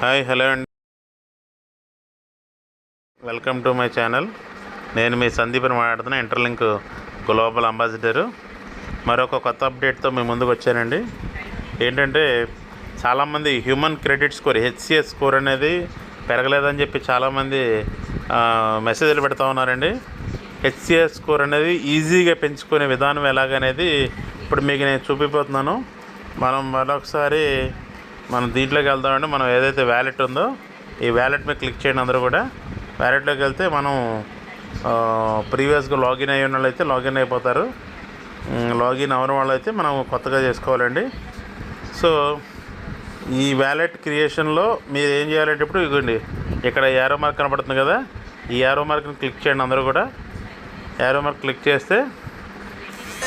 Hi hello అండి. Welcome to my channel. నేను మీ సందీప్ని మాట్లాడుతున్నా ఇంటర్లింక్ గ్లోబల్ అంబాసిడరు. మరొక కొత్త అప్డేట్తో మీ ముందుకు వచ్చానండి. ఏంటంటే చాలామంది human credit score HCS score అనేది పెరగలేదని చెప్పి చాలామంది మెసేజ్లు పెడతా ఉన్నారండి. హెచ్సిఎస్ స్కోర్ అనేది ఈజీగా పెంచుకునే విధానం ఎలాగనేది ఇప్పుడు మీకు నేను చూపిపోతున్నాను. మనం మరొకసారి మనం దీంట్లోకి వెళ్దామంటే మనం ఏదైతే వ్యాలెట్ ఉందో ఈ వ్యాలెట్ మీద క్లిక్ చేయండి అందరూ కూడా. వ్యాలెట్లోకి వెళ్తే మనం ప్రీవియస్గా లాగిన్ అయిన వాళ్ళు అయితే లాగిన్ అయిపోతారు. లాగిన్ అవ్వని వాళ్ళు అయితే మనం కొత్తగా చేసుకోవాలండి. సో ఈ వ్యాలెట్ క్రియేషన్లో మీరు ఏం చేయాలంటే ఇప్పుడు ఇదిగోండి ఇక్కడ యారో మార్క్ కనపడుతుంది కదా ఈ యారో మార్క్ని క్లిక్ చేయండి అందరూ కూడా. యారో మార్క్ క్లిక్ చేస్తే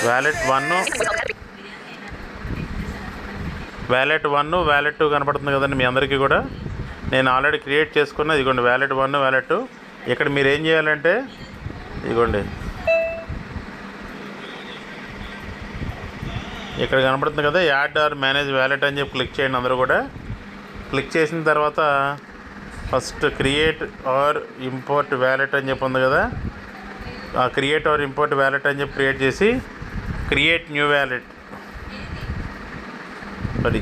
wallet one wallet one wallet two కనపడుతుంది కదండి మీ అందరికీ కూడా. నేను ఆల్రెడీ క్రియేట్ చేసుకున్న ఇదిగోండి వ్యాలెట్ వన్ వ్యాలెట్ టూ ఇక్కడ మీరు ఏం చేయాలంటే ఇదిగోండి. ఇక్కడ కనపడుతుంది కదా యాడ్ ఆర్ మేనేజ్ వ్యాలెట్ అని చెప్పి క్లిక్ చేయండి అందరూ కూడా. క్లిక్ చేసిన తర్వాత first create or import wallet అని చెప్పి ఉంది కదా. ఆ క్రియేట్ ఆర్ ఇంపోర్ట్ వ్యాలెట్ అని చెప్పి క్రియేట్ చేసి క్రియేట్ న్యూ వ్యాలెట్ మరి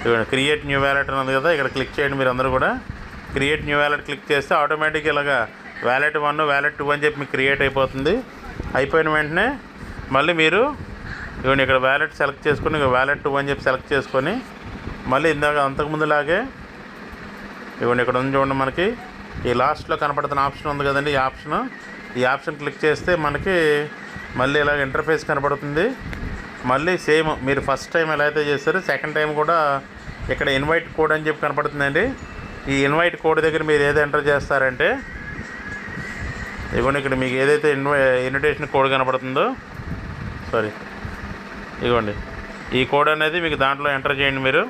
ఇదిగోండి క్రియేట్ న్యూ వ్యాలెట్ అని ఉంది కదా ఇక్కడ క్లిక్ చేయండి మీరు అందరూ కూడా. క్రియేట్ న్యూ వ్యాలెట్ క్లిక్ చేస్తే ఆటోమేటిక్ ఇలాగా వ్యాలెట్ వన్ వ్యాలెట్ టూ అని చెప్పి మీకు క్రియేట్ అయిపోతుంది. అయిపోయిన వెంటనే మళ్ళీ మీరు ఇవ్వండి ఇక్కడ వ్యాలెట్ సెలెక్ట్ చేసుకొని ఇక వ్యాలెట్ టూ అని చెప్పి సెలెక్ట్ చేసుకొని మళ్ళీ ఇందాక అంతకుముందులాగే ఇవ్వండి ఇక్కడ ఉంది చూడండి మనకి. ఈ లాస్ట్లో కనపడుతున్న ఆప్షన్ ఉంది కదండి ఈ ఆప్షన్ ఈ ఆప్షన్ క్లిక్ చేస్తే మనకి మళ్ళీ ఇలాగ ఇంటర్ఫేస్ కనపడుతుంది. మళ్ళీ సేమ్ మీరు ఫస్ట్ టైం ఎలా అయితే చేస్తారో సెకండ్ టైం కూడా ఇక్కడ ఇన్వైట్ కోడ్ అని చెప్పి కనపడుతుందండి. ఈ ఇన్వైట్ కోడ్ దగ్గర మీరు ఏది ఎంటర్ చేస్తారంటే ఇదిగోండి ఇక్కడ మీకు ఏదైతే ఇన్వై ఇన్విటేషన్ కోడ్ కనపడుతుందో సారీ ఇదిగోండి ఈ కోడ్ అనేది మీకు దాంట్లో ఎంటర్ చేయండి మీరు.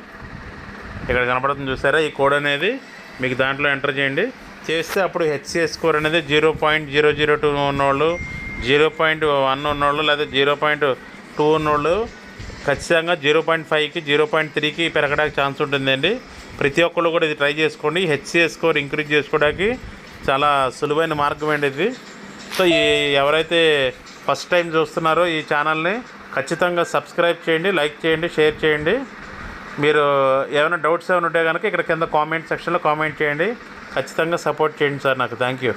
ఇక్కడ కనపడుతుంది చూసారా? ఈ కోడ్ అనేది మీకు దాంట్లో ఎంటర్ చేయండి. చేస్తే అప్పుడు హెచ్సిఎస్ స్కోర్ అనేది zero point zero zero two ఉన్నవాళ్ళు జీరో పాయింట్ వన్ ఉన్నోళ్ళు లేదా జీరో పాయింట్ టూ ఉన్నోళ్ళు ఖచ్చితంగా జీరో పాయింట్ ఫైవ్కి జీరో పాయింట్ త్రీకి పెరగడానికి ఛాన్స్ ఉంటుందండి. ప్రతి ఒక్కళ్ళు కూడా ఇది ట్రై చేసుకోండి. హెచ్సిఎస్ స్కోర్ ఇంక్రీజ్ చేసుకోవడానికి చాలా సులువైన మార్గం అండి ఇది. సో ఈ ఎవరైతే ఫస్ట్ టైం చూస్తున్నారో ఈ ఛానల్ని ఖచ్చితంగా సబ్స్క్రైబ్ చేయండి లైక్ చేయండి షేర్ చేయండి. మీరు ఏమైనా డౌట్స్ ఏమైనా ఉంటే కనుక ఇక్కడ కింద కామెంట్ సెక్షన్లో కామెంట్ చేయండి. ఖచ్చితంగా సపోర్ట్ చేయండి సార్ నాకు. Thank you.